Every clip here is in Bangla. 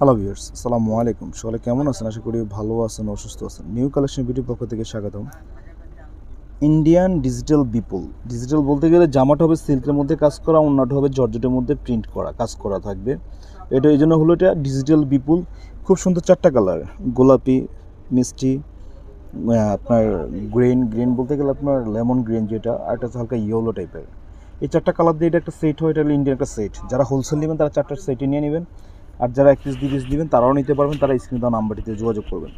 হ্যালো ভিউয়ার্স আসসালামু আলাইকুম। সকালে কেমন আছেন? আশা করি ভালো আছেন, অসুস্থ আছেন। নিউ কালেকশন বিউটির পক্ষ থেকে স্বাগতম। ইন্ডিয়ান ডিজিটাল বিপুল ডিজিটাল বলতে গেলে জামাটা হবে সিল্কের মধ্যে কাজ করা, অন্যটা হবে জর্জেটের মধ্যে প্রিন্ট করা, কাজ করা থাকবে। এটা এই জন্য হলো এটা ডিজিটাল বিপুল খুব সুন্দর চারটা কালার গোলাপি, মিষ্টি আপনার গ্রিন গ্রিন বলতে গেলে আপনার লেমন গ্রিন যেটা, আর একটা হালকা ইয়েলো টাইপের এই চারটা কালার দিয়ে এটা একটা সেট হয়, এটা হলো ইন্ডিয়ান একটা সেট যারা হোলসেল নেবেন, তারা চারটা সেটই নিয়ে নেবেন। আর যারা এক পিস দুই পিস দিবেন তারাও নিতে পারবেন, তারা স্ক্রিন দেওয়া নাম্বারটিতে যোগাযোগ করবেন।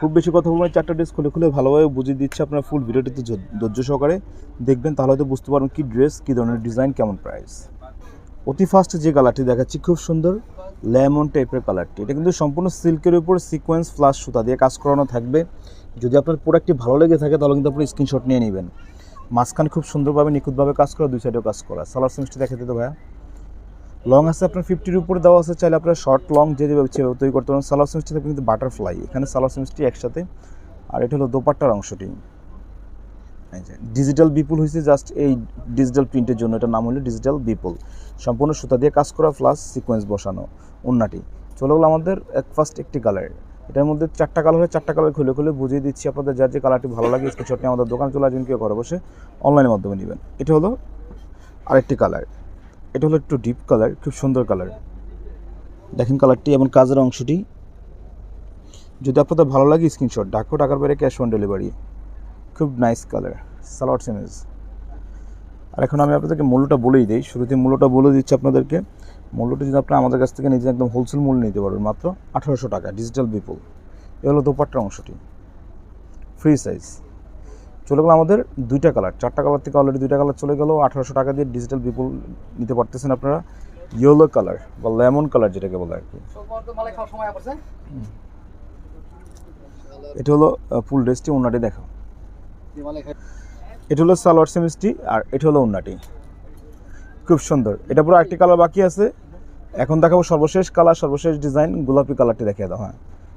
খুব বেশি কথা বলবেন চারটা ড্রেস খুলে খুলে ভালোভাবে বুঝিয়ে দিচ্ছে আপনার ফুল ভিডিওটিতে ধৈর্য সহকারে। দেখবেন তাহলে হয়তো বুঝতে পারবেন কী ড্রেস কী ধরনের ডিজাইন কেমন প্রাইস অতি ফার্স্ট যে কালারটি দেখাচ্ছি, খুব সুন্দর লেমন টাইপের কালারটি এটা কিন্তু সম্পূর্ণ সিল্কের উপর সিকোয়েন্স ফ্লাশ সুতা দিয়ে কাজ করানো থাকবে। যদি আপনার প্রোডাক্টটি ভালো লেগে থাকে, তাহলে কিন্তু আপনি স্ক্রিনশট নিয়ে নেবেন। মাঝখানে খুব সুন্দরভাবে নিখুঁতভাবে কাজ করা, দুই সাইডেও কাজ করা। সালার সিমসটি দেখাতে তো ভাইয়া। লং আছে আপনার ফিফটির উপরে দেওয়া আছে, চাইলে আপনার শর্ট লং যে যেভাবে তৈরি করতে পারেন। সালোয়ার সিমসটি থাকবে কিন্তু বাটারফ্লাই এখানে সালোয়ার সিমসটি একসাথে। আর এটা হলো দোপাট্টার অংশটি। ডিজিটাল বিপুল হয়েছে জাস্ট এই ডিজিটাল প্রিন্টের জন্য। এটার নাম হলো ডিজিটাল বিপুল সম্পূর্ণ সুতা দিয়ে কাজ করা প্লাস সিকোয়েন্স বসানো অন্যটি চলে গেলো আমাদের এক ফার্স্ট একটি কালার এটার মধ্যে চারটা কালার হয় চারটা কালার খুলে খুলে বুঝিয়ে দিচ্ছি আপনাদের, যার যে কালারটি ভালো লাগে স্ক্রিনশট নিয়ে আমাদের দোকানে চলে আসবেন, কেউ ঘরে বসে অনলাইনের মাধ্যমে নেবেন। এটা হলো আরেকটি কালার এটা হলো একটু ডিপ কালার খুব সুন্দর কালার দেখেন কালারটি এবং কাজের অংশটি। যদি আপনাদের ভালো লাগে স্ক্রিনশট ডাকো টাকার বাইরে ক্যাশ অন ডেলিভারি খুব নাইস কালার সালোয়ার সেমেজ আর এখন আমি আপনাদেরকে মূল্যটা বলেই দিই। শুরুতে মূল্যটা বলে দিচ্ছি আপনাদেরকে। মূল্যটা যদি আপনারা আমাদের কাছ থেকে নিজে একদম হোলসেল মূল্য নিতে পারবেন, মাত্র আঠারোশো টাকা ডিজিটাল বিপুল। এ হলো দোপাট্টার অংশটি। ফ্রি সাইজ চলে গেলো আমাদের দুইটা কালার চারটা কালার থেকে অলরেডি দুইটা কালার চলে গেলো। আঠারোশো টাকা দিয়ে ডিজিটাল বিপুল নিতে পারতেছেন আপনারা। ইয়েলো কালার বা লেমন কালার যেটাকে বলে আর কি। এটা হলো ফুল ড্রেসটি ওনাটি দেখো এটা হলো সালোয়ার সেমিসটি আর এটা হলো ওন্নাটি খুব সুন্দর। এটা পুরো একটি কালার বাকি আছে। এখন দেখাবো সর্বশেষ কালার সর্বশেষ ডিজাইন গোলাপি কালারটি দেখিয়ে দাও হ্যাঁ।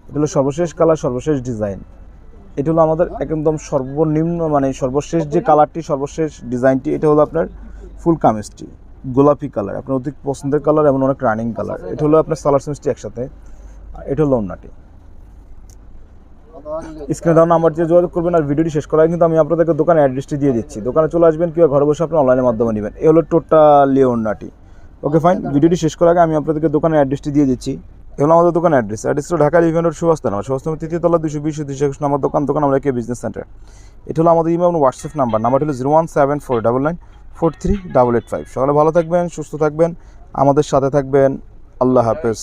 এটা হলো সর্বশেষ কালার সর্বশেষ ডিজাইন এটা হলো আমাদের একদম সর্বনিম্ন মানে সর্বশেষ যে কালারটি সর্বশেষ ডিজাইনটি এটা হলো আপনার ফুল কামিজটি, গোলাপি কালার আপনার অধিক পছন্দের কালার এবং অনেক রানিং কালার এটা হলো আপনার সালার সেমিসটি একসাথে এটা হলো ওন্নাটি স্ক্রিনে দেওয়া নাম্বার দিয়ে যোগাযোগ করবেন আর ভিডিওটি শেষ করার কিন্তু আমি আপনাদেরকে দোকানের অ্যাড্রেসটি দিয়ে দিচ্ছি। দোকানে চলে আসবেন, কিংবা ঘরে বসে আপনি অনলাইনের মাধ্যমে নেবেন। এ হলো টোটালি ওন্নাটি ওকে ফাইন ভিডিওটি শেষ করার আগে আমি আপনাদেরকে দোকানের অ্যাড্রেসটি দিয়ে দিচ্ছি। এ হলো আমাদের দোকান অ্যাড্রেস অ্যাড্রেস হলো ঢাকার ইভেন্ট রোড সুভাষতলা সুভাষতলা তৃতীয় তলা দুশো বিশ দুশো একুশ নম্বর দোকান দোকান আমরা কে বিজনেস সেন্টার এটা হলো আমাদের ইমেল হোয়াটসঅ্যাপ নাম্বার নাম্বার হলো zero one seven four double nine four three double eight five সকালে ভালো থাকবেন, সুস্থ থাকবেন, আমাদের সাথে থাকবেন। আল্লাহ হাফেজ।